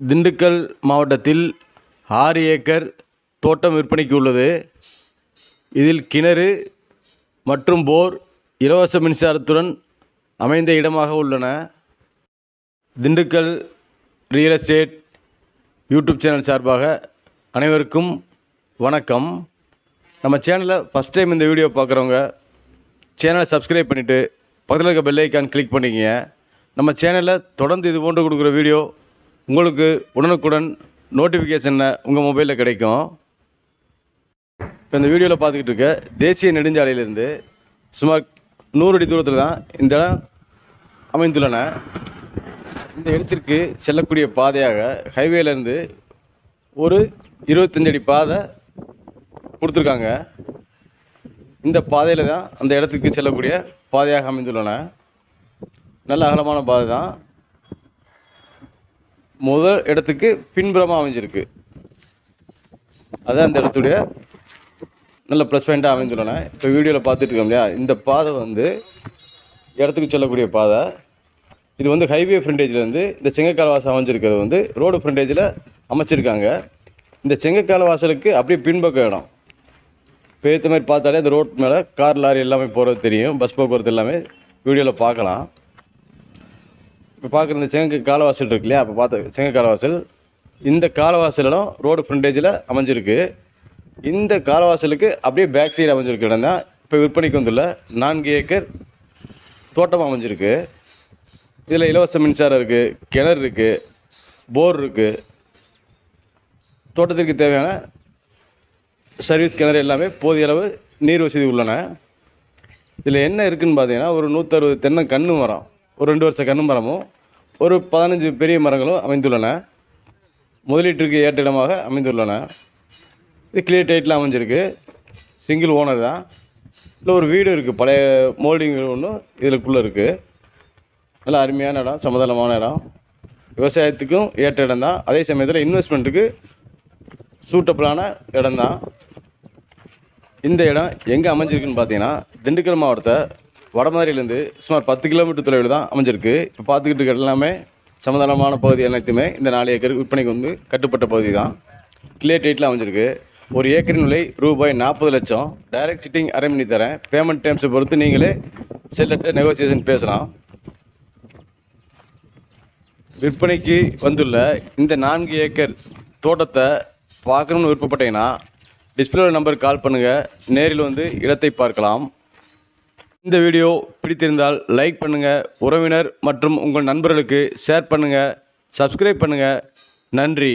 திண்டுக்கல் மாவட்டத்தில் ஆறு ஏக்கர் தோட்டம் விற்பனைக்கு உள்ளது. இதில் கிணறு மற்றும் போர் இலவச மின்சாரத்துடன் அமைந்த இடமாக உள்ளன. Dindigul real estate YouTube channel சார்பாக அனைவருக்கும் வணக்கம். நம்ம சேனலை ஃபஸ்ட் டைம் இந்த வீடியோ பார்க்குறவங்க சேனலை சப்ஸ்கிரைப் பண்ணிவிட்டு பக்கத்தில் இருக்க பெல் ஐக்கான் கிளிக் பண்ணிக்கங்க. நம்ம சேனலில் தொடர்ந்து இது போன்று கொடுக்குற வீடியோ உங்களுக்கு உடனுக்குடன் நோட்டிஃபிகேஷனில் உங்கள் மொபைலில் கிடைக்கும். இப்போ இந்த வீடியோவில் பார்த்துக்கிட்டு இருக்க தேசிய நெடுஞ்சாலையிலேருந்து சுமார் நூறு அடி தூரத்தில் தான் இந்த இடம் அமைந்துள்ளன. இந்த இடத்திற்கு செல்லக்கூடிய பாதையாக ஹைவேலேருந்து ஒரு இருபத்தஞ்சு அடி பாதை கொடுத்துருக்காங்க. இந்த பாதையில் தான் அந்த இடத்துக்கு செல்லக்கூடிய பாதையாக அமைந்துள்ளன. நல்ல அகலமான பாதை தான். முதல் இடத்துக்கு பின்புறமாக அமைஞ்சிருக்கு. அதான் அந்த இடத்துடைய நல்ல ப்ளஸ் பாயிண்ட்டாக அமைந்துள்ளன இப்போ வீடியோவில் பார்த்துட்டு இருக்கோம் இல்லையா? இந்த பாதை வந்து இடத்துக்கு செல்லக்கூடிய பாதை. இது வந்து ஹைவே ஃப்ரண்டேஜ்லேருந்து இந்த செங்கக்கால வாசல் அமைஞ்சிருக்கிறது வந்து ரோடு ஃப்ரண்டேஜில் அமைச்சிருக்காங்க. இந்த செங்கக்கால வாசலுக்கு அப்படியே பின்பக்கம் இடம். இப்போ ஏற்ற மாதிரி பார்த்தாலே அந்த ரோட் மேலே கார் லாரி எல்லாமே போகிறது தெரியும். பஸ் போக்குவரத்து எல்லாமே வீடியோவில் பார்க்கலாம். இப்போ பார்க்குற இந்த செங்க காலவாசல் இருக்கு இல்லையா அப்போ பார்த்த செங்க காலவாசல். இந்த காலவாசலும் ரோடு ஃப்ரண்டேஜில் அமைஞ்சிருக்கு. இந்த காலவாசலுக்கு அப்படியே பேக் சைடு அமைஞ்சிருக்கு இடம் தான். இப்போ விற்பனைக்கு வந்துள்ள நான்கு ஏக்கர் தோட்டம் அமைஞ்சிருக்கு. இதில் இலவச மின்சாரம் இருக்குது கிணறு இருக்குது போர் இருக்குது தோட்டத்திற்கு தேவையான சர்வீஸ் கிணறு எல்லாமே போதிய அளவு நீர் வசதி உள்ளன. இதில் என்ன இருக்குதுன்னு பார்த்தீங்கன்னா ஒரு நூற்றறுபது தென்னை கன்று மரம் ஒரு ரெண்டு வருஷ கன்று மரமும் ஒரு பதினஞ்சு பெரிய மரங்களும் அமைந்துள்ளன. முதலீட்டிற்கு ஏற்ற இடமாக அமைந்துள்ளன. இது கிளியர் டைட்டில் அமைஞ்சிருக்கு. சிங்கிள் ஓனர் தான். இல்லை ஒரு வீடு இருக்குது பழைய மோல்டிங் ஒன்றும் இதுக்குள்ளே இருக்குது நல்ல அருமையான இடம் சமதளமான இடம். விவசாயத்துக்கும் ஏற்ற இடம் தான். அதே சமயத்தில் இன்வெஸ்ட்மெண்ட்டுக்கு சூட்டபிளான இடம் தான். இந்த இடம் எங்கே அமைஞ்சிருக்குன்னு பார்த்தீங்கன்னா திண்டுக்கல் மாவட்டத்தை வடமதுரையிலேருந்து சுமார் பத்து கிலோமீட்டர் தொலைவில் தான் அமைஞ்சிருக்கு. இப்போ பார்த்துக்கிட்டு இருக்க எல்லாமே சமதளமான பகுதி அனைத்துமே இந்த நாலு ஏக்கர் விற்பனைக்கு வந்து கட்டுப்பட்ட பகுதி தான். கிளியர் டேட்டில் அமைஞ்சிருக்கு. ஒரு ஏக்கரின் விலை ரூபாய் நாற்பது லட்சம். டைரக்ட் சிட்டிங் அரேஞ்ச் பண்ணி தரேன் பேமெண்ட் டேர்ம்ஸை பொறுத்து நீங்களே செல்லட்ட நெகோசியேஷன் பேசலாம். விற்பனைக்கு வந்துள்ள இந்த நான்கு ஏக்கர் தோட்டத்தை பார்க்கணும்னு விருப்பப்பட்டீங்கன்னா டிஸ்பிளே நம்பருக்கு கால் பண்ணுங்கள் நேரில் வந்து இடத்தை பார்க்கலாம். இந்த வீடியோ பிடித்திருந்தால் லைக் பண்ணுங்கள் உறவினர் மற்றும் உங்கள் நண்பர்களுக்கு ஷேர் பண்ணுங்கள் சப்ஸ்கிரைப் பண்ணுங்கள் நன்றி.